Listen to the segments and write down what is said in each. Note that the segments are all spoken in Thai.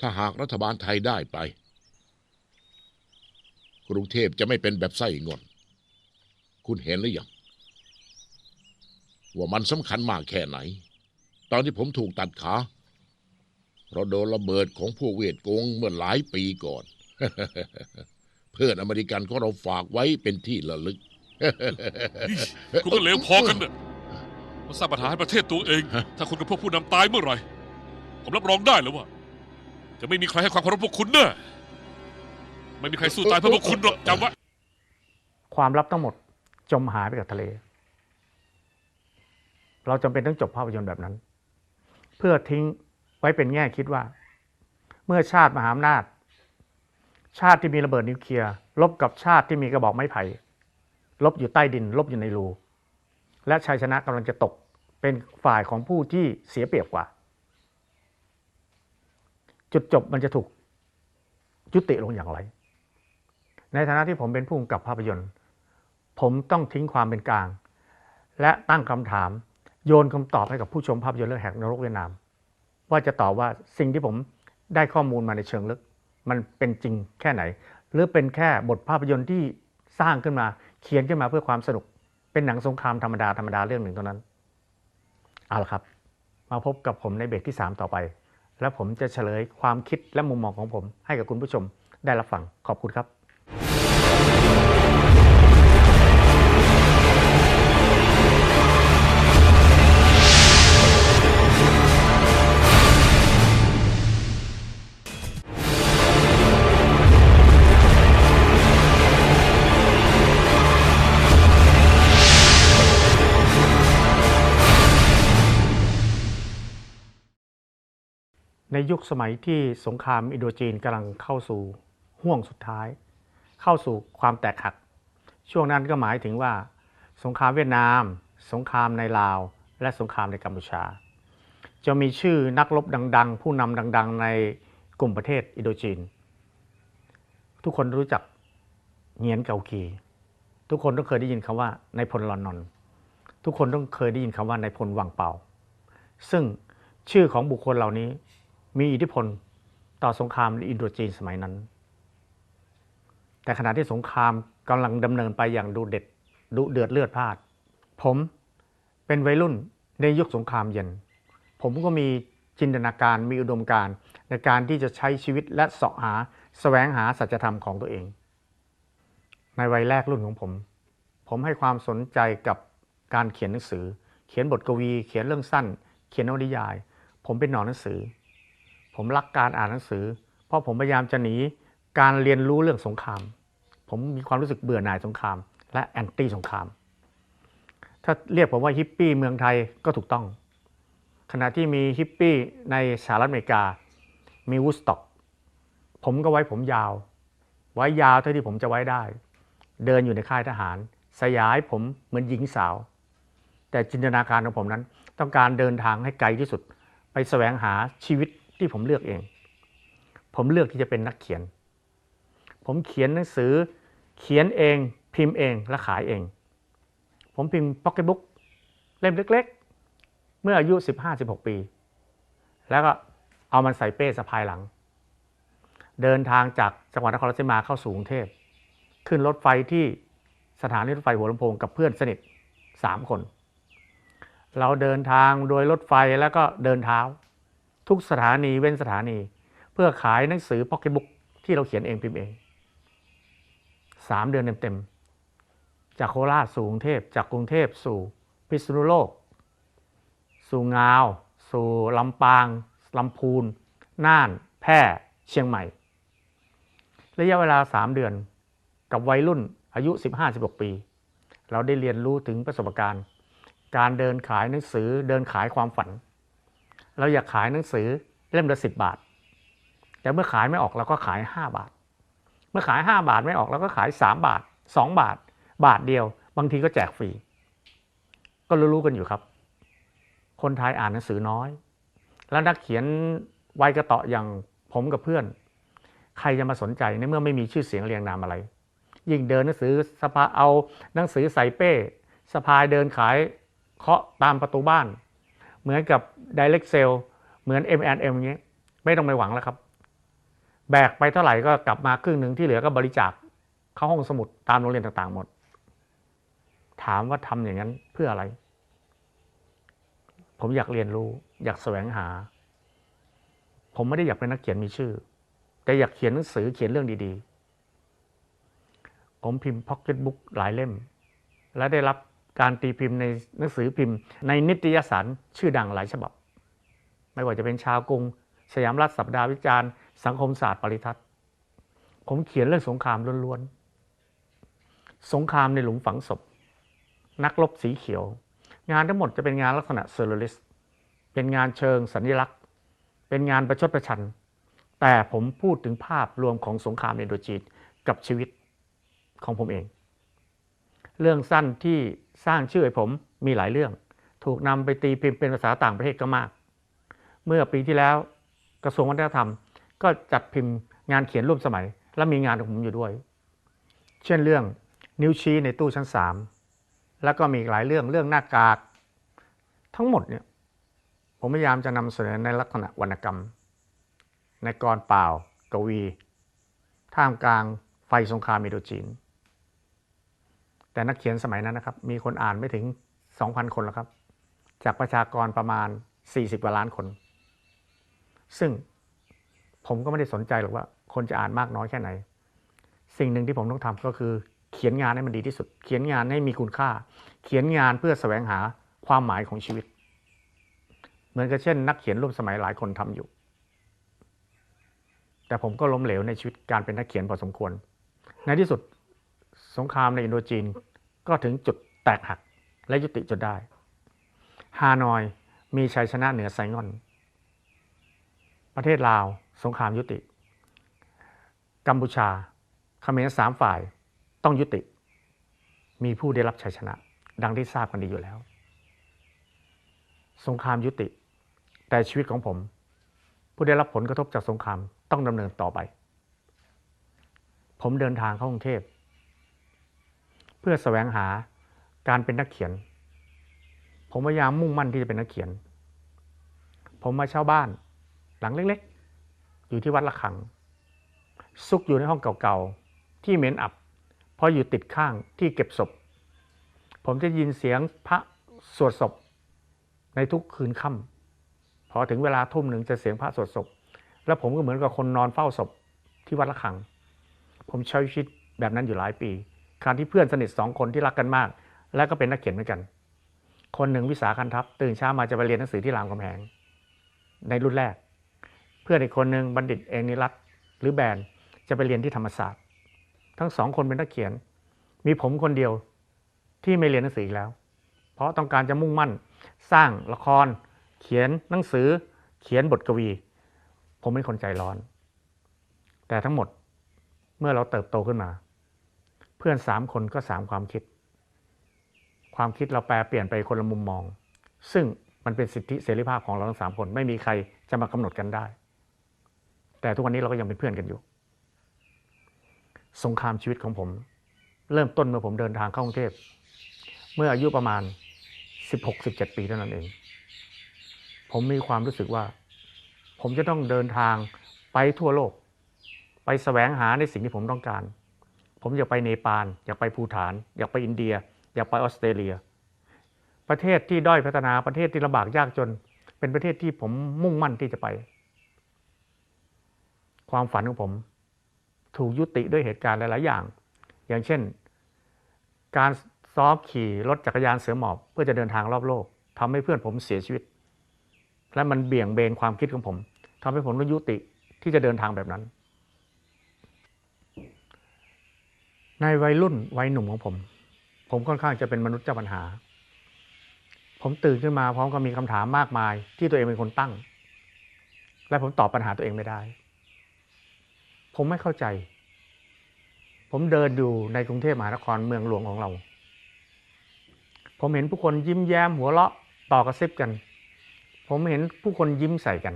ถ้าหากรัฐบาลไทยได้ไป กรุงเทพจะไม่เป็นแบบไส้งอนคุณเห็นหรือยังว่ามันสำคัญมากแค่ไหน ตอนที่ผมถูกตัดขาเพราะโดนระเบิดของพวกเวียดกงเมื่อหลายปีก่อน เพื่อนอเมริกันของเราฝากไว้เป็นที่ระลึก คุณก็เลวพอกันน่ะมาสร้างปัญหาให้ประเทศตัวเอง ถ้าคุณกับพวกผู้นำตายเมื่อไหร่ ผมรับรองได้เลยว่า จะไม่มีใครให้ความเคารพพวกคุณแน่ไม่มีใครสู้ตายเพื่อพวกคุณหรอกจำไว้ ความลับทั้งหมดจมหายไปกับทะเล เราจำเป็นต้องจบภาพยนตร์แบบนั้น เพื่อทิ้งไว้เป็นแง่คิดว่า เมื่อชาติมหาอำนาจ ชาติที่มีระเบิดนิวเคลียร์ลบกับชาติที่มีกระบอกไม้ไผ่ลบอยู่ใต้ดิน ลบอยู่ในรู และชัยชนะกำลังจะตกเป็นฝ่ายของผู้ที่เสียเปรียบกว่า จุดจบมันจะถูกยุติลงอย่างไร ในฐานะที่ผมเป็นผู้กำกับภาพยนตร์ ผมต้องทิ้งความเป็นกลาง และตั้งคำถาม โยนคำตอบให้กับผู้ชมภาพยนตร์เรื่องแหกนรกเวียดนาม ว่าจะตอบว่าสิ่งที่ผมได้ข้อมูลมาในเชิงลึก มันเป็นจริงแค่ไหน หรือเป็นแค่บทภาพยนตร์ที่สร้างขึ้นมาเขียนขึ้นมาเพื่อความสนุก เป็นหนังสงครามธรรมดาธรรมดาเรื่องหนึ่งเท่านั้นเอาละครับ มาพบกับผมในเบรกที่ 3 ต่อไป และผมจะเฉลยความคิดและมุมมองของผมให้กับคุณผู้ชมได้รับฟังขอบคุณครับ ยุคสมัยที่สงครามอินโดจีนกำลังเข้าสู่ห่วงสุดท้าย เข้าสู่ความแตกหัก ช่วงนั้นก็หมายถึงว่า สงครามเวียดนาม สงครามในลาว และสงครามในกัมพูชา จะมีชื่อนักรบดัง ๆ ผู้นำดัง ๆ ในกลุ่มประเทศอินโดจีน ทุกคนรู้จักเงียนเกากี ทุกคนต้องเคยได้ยินคำว่านายพลลอนนอนทุกคนต้องเคยได้ยินคำว่านายพลวังเปา ซึ่งชื่อของบุคคลเหล่านี้ มีอิทธิพลต่อสงครามในอินโดจีนสมัยนั้น แต่ขณะที่สงครามกำลังดำเนินไปอย่างดูเด็ดดุเดือดเลือดพลานผมเป็นวัยรุ่นในยุคสงครามเย็น ผมก็มีจินตนาการมีอุดมการณ์ในการที่จะใช้ชีวิตและเสาะหาแสวงหาสัจธรรมของตัวเอง ในวัยแรกรุ่นของผม ผมให้ความสนใจกับการเขียนหนังสือ เขียนบทกวี เขียนเรื่องสั้น เขียนนวนิยาย ผมเป็นหนอนหนังสือ ผมรักการอ่านหนังสือ เพราะผมพยายามจะหนีการเรียนรู้เรื่องสงคราม ผมมีความรู้สึกเบื่อหน่ายสงคราม และแอนตี้สงคราม ถ้าเรียกผมว่าฮิปปี้เมืองไทยก็ถูกต้อง ขณะที่มีฮิปปี้ในสหรัฐอเมริกา มีวูดสต็อกผมก็ไว้ผมยาว ไว้ยาวเท่าที่ผมจะไว้ได้ เดินอยู่ในค่ายทหาร สยายผมเหมือนหญิงสาว แต่จินตนาการของผมนั้น ต้องการเดินทางให้ไกลที่สุด ไปแสวงหาชีวิต ที่ผมเลือกเอง ผมเลือกที่จะเป็นนักเขียน ผมเขียนหนังสือเขียนเอง พิมพ์เองและขายเอง ผมพิมพ์พ็อกเก็ตบุ๊กเล่มเล็ก ๆ เมื่ออายุ 15-16 ปี แล้วก็เอามันใส่เป้สะพายหลัง เดินทางจากจังหวัดนครราชสีมาเข้าสู่กรุงเทพขึ้นรถไฟที่สถานีรถไฟหัวลำโพงกับเพื่อนสนิท 3 คน เราเดินทางโดยรถไฟแล้วก็เดินเท้า ทุกสถานีเว้นสถานี เพื่อขายหนังสือพ็อกเก็ตบุ๊กที่เราเขียนเองพิมพ์เองสามเดือนเต็มๆจากโคราชสู่กรุงเทพจากกรุงเทพสู่พิษณุโลก สู่งาว สู่ลำปางลำพูนน่าน แพร่ เชียงใหม่ ระยะเวลา 3 เดือนกับวัยรุ่นอายุ 15-16 ปี เราได้เรียนรู้ถึงประสบการณ์ การเดินขายหนังสือเดินขายความฝัน เราอยากขายหนังสือเล่มละสิบบาท แต่เมื่อขายไม่ออกเราก็ขาย 5 บาท เมื่อขาย 5 บาทไม่ออกเราก็ขาย 3 บาท 2 บาท บาทเดียว บางทีก็แจกฟรี ก็รู้ๆกันอยู่ครับ คนไทยอ่านหนังสือน้อย แล้วนักเขียนวัยกระเตาะอย่างผมกับเพื่อน ใครจะมาสนใจในเมื่อไม่มีชื่อเสียงเรียงนามอะไร ยิ่งเดินหนังสือสภาเอาหนังสือใส่เป้สะพายเดินขายเคาะตามประตูบ้าน เหมือนกับ Direct Sale เหมือน M&M อย่างเงี้ยไม่ต้องไปหวังแล้วครับ แบกไปเท่าไหร่ก็กลับมาครึ่งหนึ่งที่เหลือก็บริจาคเข้าห้องสมุดตามโรงเรียนต่างๆหมด ถามว่าทำอย่างนั้นเพื่ออะไร ผมอยากเรียนรู้ อยากแสวงหา ผมไม่ได้อยากเป็นนักเขียนมีชื่อ แต่อยากเขียนหนังสือเขียนเรื่องดีๆ ผมพิมพ์พ็อกเก็ตบุ๊กหลายเล่ม และได้รับ การตีพิมพ์ในหนังสือพิมพ์ ในนิตยสารชื่อดังหลายฉบับ ไม่ว่าจะเป็นชาวกรุง สยามรัฐสัปดาห์วิจารณ์ สังคมศาสตร์ปริทัศน์ผมเขียนเรื่องสงครามล้วนๆ สงครามในหลุมฝังศพ นักรบสีเขียว งานทั้งหมดจะเป็นงานลักษณะเซอร์เรลิสเป็นงานเชิงสัญลักษณ์ เป็นงานประชดประชัน แต่ผมพูดถึงภาพรวมของสงครามในอินโดจีนกับชีวิตของผมเอง เรื่องสั้นที่ สร้างชื่อให้ผมมีหลายเรื่อง ถูกนำไปตีพิมพ์เป็นภาษาต่างประเทศก็มาก เมื่อปีที่แล้วกระทรวงวัฒนธรรม ก็จัดพิมพ์งานเขียนร่วมสมัย และมีงานของผมอยู่ด้วย เช่นเรื่องนิ้วชี้ในตู้ชั้นสามแล้วก็มีอีกหลายเรื่องเรื่องหน้ากาก ทั้งหมดเนี่ยผมพยายามจะนำเสนอในลักษณะวรรณกรรม ในกรเปล่า กวี ท่ามกลางไฟสงครามอิโดจีน แต่นักเขียนสมัยนั้นนะครับ มีคนอ่านไม่ถึง 2,000 คนแล้วครับ จากประชากรประมาณ 40กว่าล้านคน ซึ่งผมก็ไม่ได้สนใจหรอกว่า คนจะอ่านมากน้อยแค่ไหน สิ่งหนึ่งที่ผมต้องทำก็คือ เขียนงานให้มันดีที่สุด เขียนงานให้มีคุณค่า เขียนงานเพื่อแสวงหาความหมายของชีวิต เหมือนกับเช่น นักเขียนร่วมสมัยหลายคนทำอยู่ แต่ผมก็ล้มเหลวในชีวิตการเป็นนักเขียนพอสมควร ในที่สุด สงครามในอินโดจีนก็ถึงจุดแตกหักและยุติจนได้ ฮานอยมีชัยชนะเหนือไซงอน ประเทศลาวสงครามยุติ กัมพูชาเขมรสามฝ่ายต้องยุติ มีผู้ได้รับชัยชนะ ดังที่ทราบกันดีอยู่แล้ว สงครามยุติ แต่ชีวิตของผม ผู้ได้รับผลกระทบจากสงครามต้องดำเนินต่อไป ผมเดินทางเข้ากรุงเทพ เพื่อแสวงหาการเป็นนักเขียน ผมพยายามมุ่งมั่นที่จะเป็นนักเขียน ผมมาเช่าบ้าน หลังเล็กๆ อยู่ที่วัดละคัง ซุกอยู่ในห้องเก่าๆ ที่เหม็นอับ เพราะอยู่ติดข้างที่เก็บศพ ผมจะยินเสียงพระสวดศพ ในทุกคืนค่ำพอถึงเวลาทุ่มหนึ่งจะเสียงพระสวดศพ แล้วผมก็เหมือนกับคนนอนเฝ้าศพที่วัดละคัง ผมใช้ชีวิตแบบนั้นอยู่หลายปี การที่เพื่อนสนิทสองคนที่รักกันมาก และก็เป็นนักเขียนเหมือนกัน คนหนึ่งวิสาคันทัพตื่นเช้ามาจะไปเรียนหนังสือที่รามคำแหงในรุ่นแรก เพื่อนอีกคนหนึ่งบัณฑิตเอกนิรัตหรือแบนจะไปเรียนที่ธรรมศาสตร์ ทั้งสองคนเป็นนักเขียน มีผมคนเดียวที่ไม่เรียนหนังสืออีกแล้ว เพราะต้องการจะมุ่งมั่น สร้างละคร เขียนหนังสือ เขียนบทกวี ผมเป็นคนใจร้อน แต่ทั้งหมดเมื่อเราเติบโตขึ้นมา เพื่อนสามคนก็สามความคิด ความคิดเราแปลเปลี่ยนไปคนละมุมมอง ซึ่งมันเป็นสิทธิเสรีภาพของเราทั้งสามคนไม่มีใครจะมากำหนดกันได้ แต่ทุกวันนี้เราก็ยังเป็นเพื่อนกันอยู่ สงครามชีวิตของผม เริ่มต้นเมื่อผมเดินทางเข้ากรุงเทพเมื่ออายุประมาณ 16-17 ปีเท่านั้นเอง ผมมีความรู้สึกว่า ผมจะต้องเดินทางไปทั่วโลก ไปแสวงหาในสิ่งที่ผมต้องการ ผมอยากไปเนปาลอยากไปภูฐาน อยากไปอินเดีย อยากไปออสเตรเลีย ประเทศที่ด้อยพัฒนาประเทศที่ลำบากยากจน เป็นประเทศที่ผมมุ่งมั่นที่จะไป ความฝันของผม ถูกยุติด้วยเหตุการณ์หลาย ๆ อย่าง อย่างเช่น การซ้อมขี่รถจักรยานเสือหมอบ เพื่อจะเดินทางรอบโลกทำให้เพื่อนผมเสียชีวิต และมันเบี่ยงเบนความคิดของผมทำให้ผมต้องยุติที่จะเดินทางแบบนั้น ในวัยรุ่นวัยหนุ่มของผม ผมค่อนข้างจะเป็นมนุษย์เจ้าปัญหา ผมตื่นขึ้นมาพร้อมกับมีคำถามมากมาย ที่ตัวเองเป็นคนตั้ง และผมตอบปัญหาตัวเองไม่ได้ ผมไม่เข้าใจ ผมเดินอยู่ในกรุงเทพมหานครเมืองหลวงของเรา ผมเห็นผู้คนยิ้มแย้มหัวเราะต่อกระซิบกัน ผมเห็นผู้คนยิ้มใส่กัน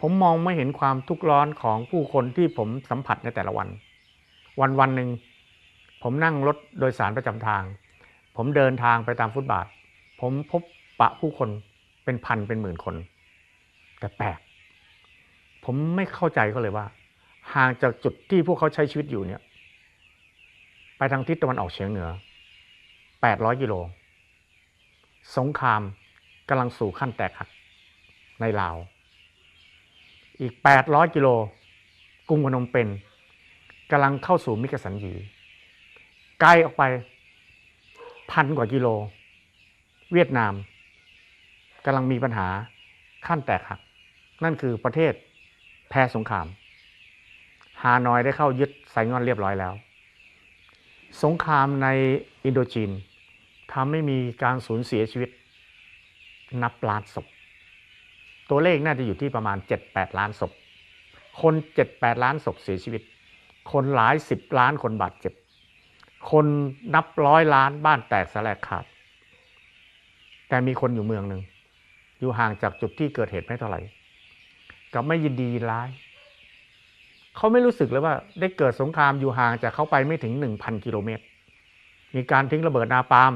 ผมมองไม่เห็นความทุกข์ร้อนของผู้คนที่ผมสัมผัสในแต่ละวัน วันวันหนึ่ง ผมนั่งรถโดยสารประจำทาง ผมเดินทางไปตามฟุตบาท ผมพบปะผู้คนเป็นพันเป็นหมื่นคน แต่แปลกผมไม่เข้าใจก็เลยว่า ห่างจากจุดที่พวกเขาใช้ชีวิตอยู่เนี่ย ไปทางทิศตะวันออกเฉียงเหนือ 800กิโล สงครามกำลังสู่ขั้นแตกหักในลาว อีก 800กิโลกรุงพนมเปญกำลังเข้าสู่มิกสันยี ไกลออกไปพันกว่ากิโล เวียดนามกำลังมีปัญหาขั้นแตกหัก นั่นคือประเทศแพ้สงคราม ฮานอยได้เข้ายึดไซงอนเรียบร้อยแล้ว สงครามในอินโดจีนทำให้มีการสูญเสียชีวิต นับล้านศพ ตัวเลขน่าจะอยู่ที่ประมาณ 7-8 ล้านศพ คน 7-8 ล้านศพเสียชีวิต คนหลายสิบล้านคนบาดเจ็บ คนนับร้อยล้านบ้านแตกสลายขาด แต่มีคนอยู่เมืองหนึ่ง อยู่ห่างจากจุดที่เกิดเหตุไม่เท่าไหร่กับไม่ยินดียินร้าย เขาไม่รู้สึกเลยว่า ได้เกิดสงครามอยู่ห่างจากเขาไปไม่ถึง1,000กิโลเมตร มีการทิ้งระเบิดนาปาล์ม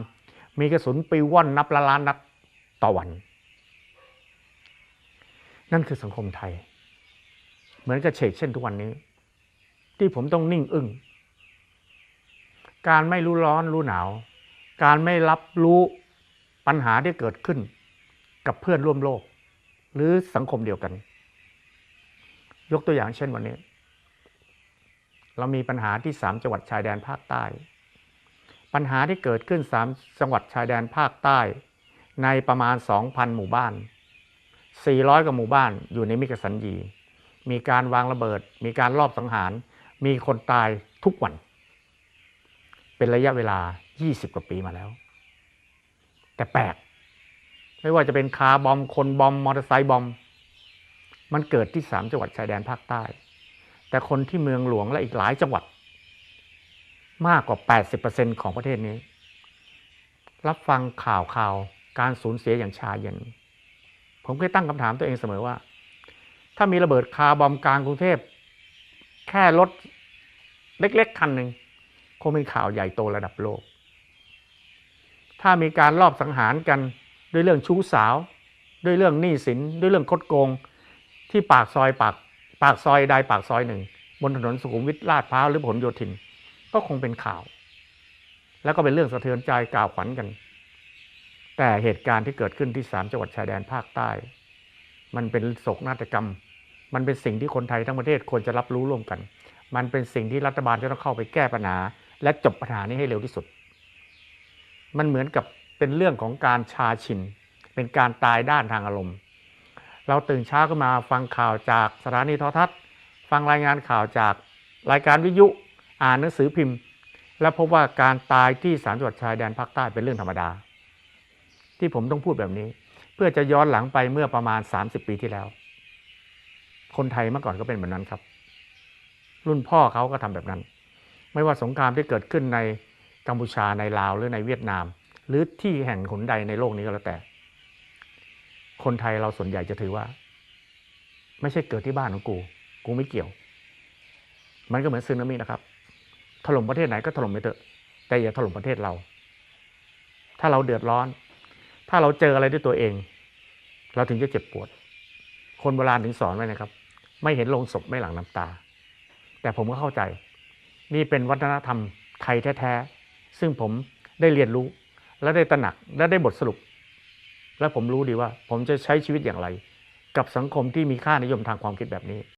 มีกระสุนปิวว่อนนับละล้านนัดต่อวัน นั่นคือสังคมไทย เหมือนกับเฉกเช่นทุกวันนี้ ที่ผมต้องนิ่งอึ้ง การไม่รู้ร้อนรู้หนาว การไม่รับรู้ปัญหาที่เกิดขึ้น กับเพื่อนร่วมโลก หรือสังคมเดียวกัน ยกตัวอย่างเช่นวันนี้ เรามีปัญหาที่สามจังหวัดชายแดนภาคใต้ ปัญหาที่เกิดขึ้นสามจังหวัดชายแดนภาคใต้ ในประมาณ 2,000 หมู่บ้าน 400 กว่าหมู่บ้านอยู่ในมิกสันยีมีการวางระเบิด มีการลอบสังหาร มีคนตายทุกวัน เป็นระยะเวลา 20 กว่าปีมาแล้ว แต่แปลกไม่ว่าจะเป็นคาร์บอมคนบอมมอเตอร์ไซค์บอม มันเกิดที่สามจังหวัดชายแดนภาคใต้ แต่คนที่เมืองหลวงและอีกหลายจังหวัด มากกว่า 80%ของประเทศนี้ รับฟังข่าวข่าวการสูญเสียอย่างชาเย็น ผมเคยตั้งคำถามตัวเองเสมอว่า ถ้ามีระเบิดคาร์บอมกลางกรุงเทพแค่รถเล็กๆคันหนึ่ง คงเป็นข่าวใหญ่โตระดับโลก ถ้ามีการลอบสังหารกันด้วยเรื่องชู้สาว ด้วยเรื่องหนี้สิน ด้วยเรื่องคดโกง ที่ปากซอยปากปากซอยใดปากซอยหนึ่ง บนถนนสุขุมวิทลาดพร้าวหรือผลโยธิน ก็คงเป็นข่าว แล้วก็เป็นเรื่องสะเทือนใจกล่าวขวัญกัน แต่เหตุการณ์ที่เกิดขึ้นที่สามจังหวัดชายแดนภาคใต้ มันเป็นโศกนาฏกรรม มันเป็นสิ่งที่คนไทยทั้งประเทศควรจะรับรู้ร่วมกัน มันเป็นสิ่งที่รัฐบาลจะต้องเข้าไปแก้ปัญหา และจบปัญหานี้ให้เร็วที่สุด มันเหมือนกับเป็นเรื่องของการชาชิน เป็นการตายด้านทางอารมณ์ เราตื่นเช้าขึ้นมาฟังข่าวจากสถานีโทรทัศน์ ฟังรายงานข่าวจากรายการวิทยุ อ่านหนังสือพิมพ์ และพบว่าการตายที่สามจังหวัดชายแดนภาคใต้เป็นเรื่องธรรมดา ที่ผมต้องพูดแบบนี้ เพื่อจะย้อนหลังไปเมื่อประมาณ 30 ปีที่แล้ว คนไทยเมื่อก่อนก็เป็นแบบนั้นครับ รุ่นพ่อเขาก็ทำแบบนั้น ไม่ว่าสงครามที่เกิดขึ้นในกัมพูชาในลาวหรือในเวียดนาม หรือที่แห่งหนใดในโลกนี้ก็แล้วแต่ คนไทยเราส่วนใหญ่จะถือว่า ไม่ใช่เกิดที่บ้านของกู กูไม่เกี่ยว มันก็เหมือนซึนามินะครับ ถล่มประเทศไหนก็ถล่มไปเถอะแต่อย่าถล่มประเทศเรา ถ้าเราเดือดร้อน ถ้าเราเจออะไรด้วยตัวเอง เราถึงจะเจ็บปวด คนโบราณถึงสอนไว้นะครับ ไม่เห็นลงศพไม่หลังน้ำตา แต่ผมก็เข้าใจ นี่เป็นวัฒนธรรมไทยแท้ๆ ซึ่งผมได้เรียนรู้ และได้ตระหนักและได้บทสรุป และผมรู้ดีว่า ผมจะใช้ชีวิตอย่างไร กับสังคมที่มีค่านิยมทางความคิดแบบนี้